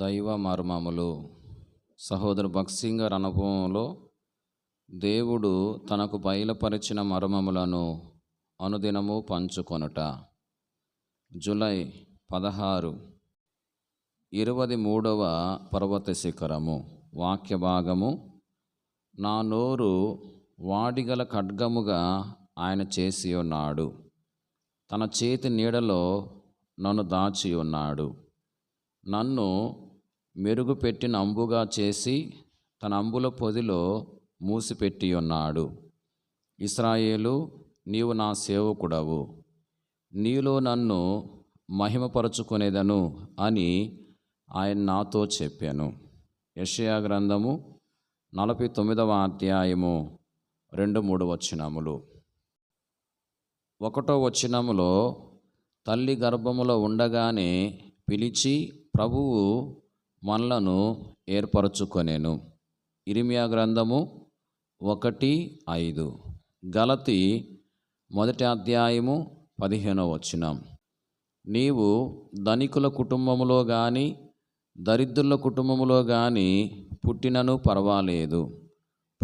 దైవ మర్మములు. సహోదరు భక్సింగ్ గారి అనుభవంలో దేవుడు తనకు బయలుపరిచిన మర్మములను అనుదినము పంచుకొనుట. జూలై పదహారు ఇరవై మూడవ పర్వత శిఖరము. వాక్య భాగము నా నోరు వాడిగల ఖడ్గముగా ఆయన చేసి ఉన్నాడు తన చేతి నీడలో నన్ను దాచి ఉన్నాడు నన్ను మెరుగుపెట్టిన అంబుగా చేసి తన అంబుల పొదిలో మూసిపెట్టి ఉన్నాడు ఇస్రాయేలు నీవు నా సేవకుడవు. నీలో నన్ను మహిమపరచుకునేదను అని ఆయన నాతో చెప్పాను. యషయా గ్రంథము నలభై తొమ్మిదవ అధ్యాయము రెండు మూడు వచనములు. ఒకటో వచనములో తల్లి గర్భములో ఉండగానే పిలిచి ప్రభువు మనలను ఏర్పరచుకొనేను. ఇరిమియా గ్రంథము ఒకటి ఐదు. గలతి మొదటి అధ్యాయము పదిహేనో వచ్చిన నీవు ధనికుల కుటుంబములో కానీ దరిద్రుల కుటుంబములో కానీ పుట్టినను పర్వాలేదు.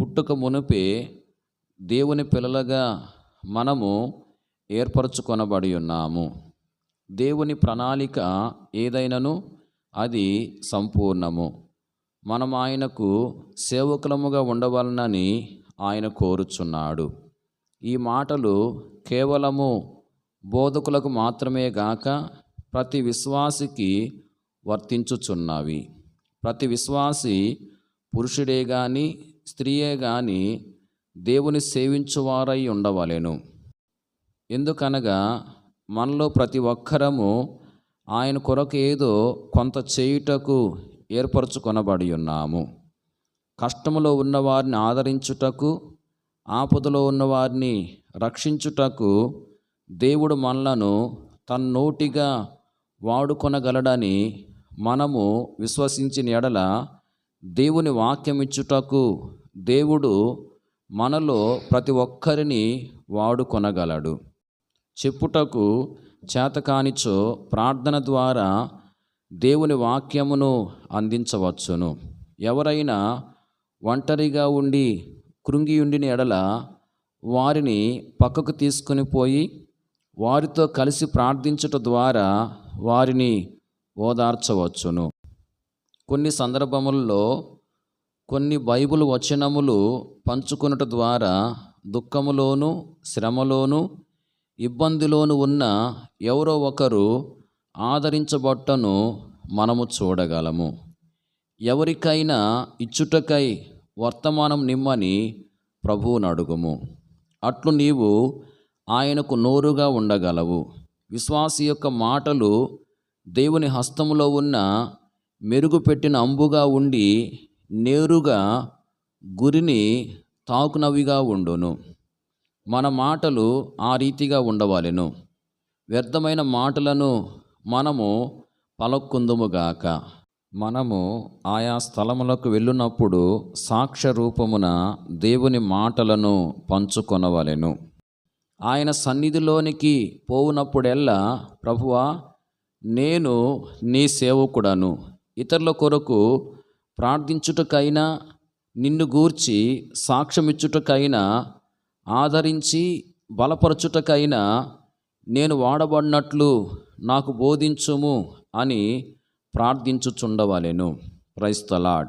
పుట్టుక మునిపే దేవుని పిల్లలుగా మనము ఏర్పరచుకొనబడి ఉన్నాము. దేవుని ప్రణాళిక ఏదైనను అది సంపూర్ణము. మనం ఆయనకు సేవకులముగా ఉండవలనని ఆయన కోరుచున్నాడు. ఈ మాటలు కేవలము బోధకులకు మాత్రమే గాక ప్రతి విశ్వాసికి వర్తించుచున్నవి. ప్రతి విశ్వాసి పురుషుడే గాని స్త్రీయే గాని దేవుని సేవించువారై ఉండవలెను. ఎందుకనగా మనలో ప్రతి ఒక్కరము ఆయన కొరకు ఏదో కొంత చేయుటకు ఏర్పరచుకొనబడి ఉన్నాము. కష్టములో ఉన్నవారిని ఆదరించుటకు ఆపదలో ఉన్నవారిని రక్షించుటకు దేవుడు మనలను తన నోటిగా వాడుకొనగలడని మనము విశ్వసించిన ఎడల దేవుని వాక్యం ఇచ్చుటకు దేవుడు మనలో ప్రతి ఒక్కరిని వాడుకొనగలడు. చెప్పుటకు చేతకానిచో ప్రార్థన ద్వారా దేవుని వాక్యమును అందించవచ్చును. ఎవరైనా ఒంటరిగా ఉండి కృంగి ఉండిన ఎడల వారిని పక్కకు తీసుకుని పోయి వారితో కలిసి ప్రార్థించటం ద్వారా వారిని ఓదార్చవచ్చును. కొన్ని సందర్భముల్లో కొన్ని బైబిల్ వచనములు పంచుకొనుట ద్వారా దుఃఖములోను శ్రమలోను ఇబ్బందిలోను ఉన్న ఎవరో ఒకరు ఆదరించబట్టను మనము చూడగలము. ఎవరికైనా ఇచ్చుటకై వర్తమానం నిమ్మని ప్రభువును అడుగుము. అట్లు నీవు ఆయనకు నోరుగా ఉండగలవు. విశ్వాసి యొక్క మాటలు దేవుని హస్తములో ఉన్న మెరుగుపెట్టిన అంబుగా ఉండి నేరుగా గురిని తాకునవిగా ఉండును. మన మాటలు ఆ రీతిగా ఉండవలెను. వ్యర్థమైన మాటలను మనము పలక్కుందుముగాక. మనము ఆయా స్థలములకు వెళ్ళినప్పుడు సాక్ష్య రూపమున దేవుని మాటలను పంచుకొనవలెను. ఆయన సన్నిధిలోనికి పోవునప్పుడెల్లా ప్రభువా నేను నీ సేవకుడను. ఇతరుల కొరకు ప్రార్థించుటకైనా నిన్ను గూర్చి సాక్ష్యమిచ్చుటకైనా ఆదరించి బలపరచుటకైనా నేను వాడబడినట్లు నాకు బోధించుము అని ప్రార్థించుచుండవలెను. క్రైస్తలాడ్